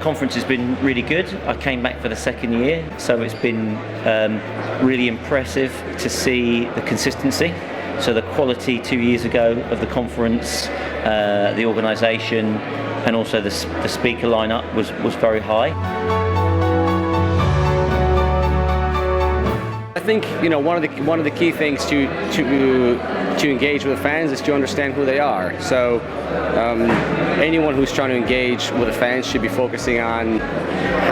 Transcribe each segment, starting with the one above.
conference has been really good. I came back for the second year, so it's been um, really impressive to see the consistency. So the quality two years ago of the conference, uh, the organisation, and also the, the speaker lineup was, was very high. I think you know one of the one of the key things to to to engage with fans is to understand who they are. So um, anyone who's trying to engage with the fans should be focusing on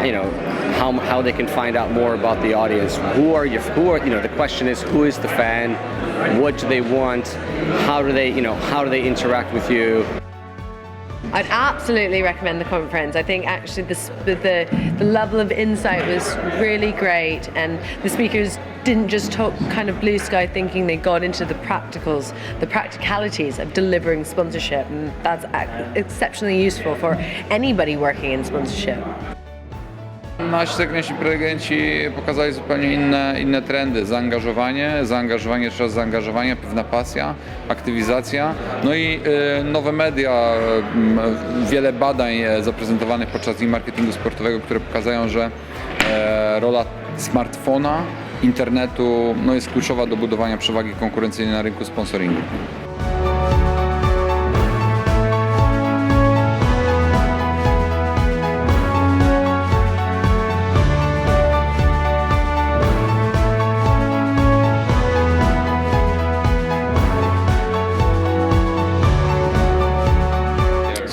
you know how, how they can find out more about the audience. Who are you? Who are you know? The question is who is the fan? What do they want? How do they you know how do they interact with you? I'd absolutely recommend the conference. I think actually the, the, the, level of insight was really great, and the speakers didn't just talk kind of blue sky thinking, they got into the practicals, the practicalities of delivering sponsorship, and that's exceptionally useful for anybody working in sponsorship. Nasi zagraniczni prelegenci pokazali zupełnie inne, inne trendy. Zaangażowanie, zaangażowanie, jeszcze raz zaangażowanie, pewna pasja, aktywizacja. No i y, nowe media, y, wiele badań e, zaprezentowanych podczas dni marketingu sportowego, które pokazują, że e, rola smartfona, internetu no jest kluczowa do budowania przewagi konkurencyjnej na rynku sponsoringu.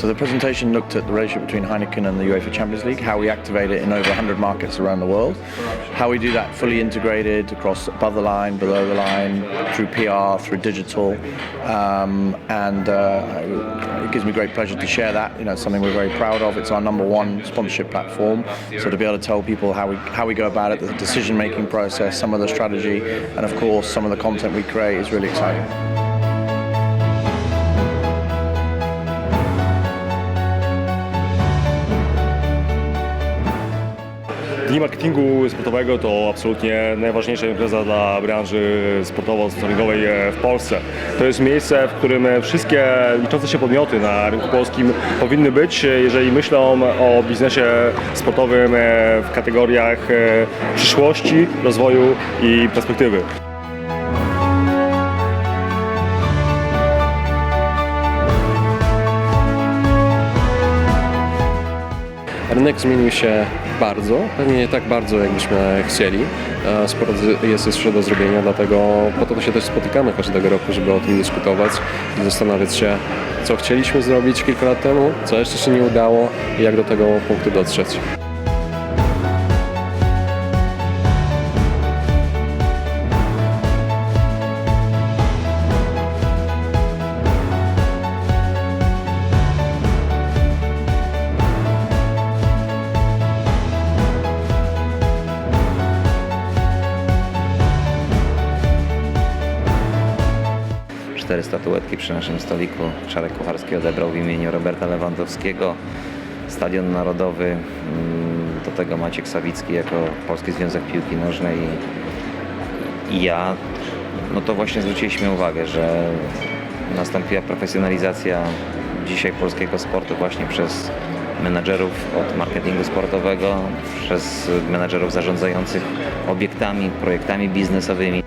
So the presentation looked at the relationship between Heineken and the UEFA Champions League, how we activate it in over 100 markets around the world, how we do that fully integrated across above the line, below the line, through PR, through digital, um, and uh, it gives me great pleasure to share that. You know, it's something we're very proud of. It's our number one sponsorship platform. So to be able to tell people how we how we go about it, the decision-making process, some of the strategy, and of course some of the content we create is really exciting. Dni marketingu sportowego to absolutnie najważniejsza impreza dla branży sportowo-sponsoringowej e, w Polsce. To jest miejsce, w którym wszystkie liczące się podmioty na rynku polskim powinny być, jeżeli myślą o biznesie sportowym e, w kategoriach e, przyszłości, rozwoju i perspektywy. Rynek zmienił się bardzo, pewnie nie tak bardzo, jakbyśmy chcieli. E, Sporo jest jeszcze do zrobienia, dlatego po to się też spotykamy każdego roku, żeby o tym dyskutować i zastanawiać się, co chcieliśmy zrobić kilka lat temu, co jeszcze się nie udało i jak do tego punktu dotrzeć. Cztery statuetki przy naszym stoliku. Czarek Kucharski odebrał w imieniu Roberta Lewandowskiego. Stadion Narodowy, mm, do tego Maciek Sawicki jako Polski Związek Piłki Nożnej i ja, no to właśnie zwróciliśmy uwagę, że nastąpiła profesjonalizacja dzisiaj polskiego sportu właśnie przez menadżerów od marketingu sportowego, przez menadżerów zarządzających obiektami, projektami biznesowymi.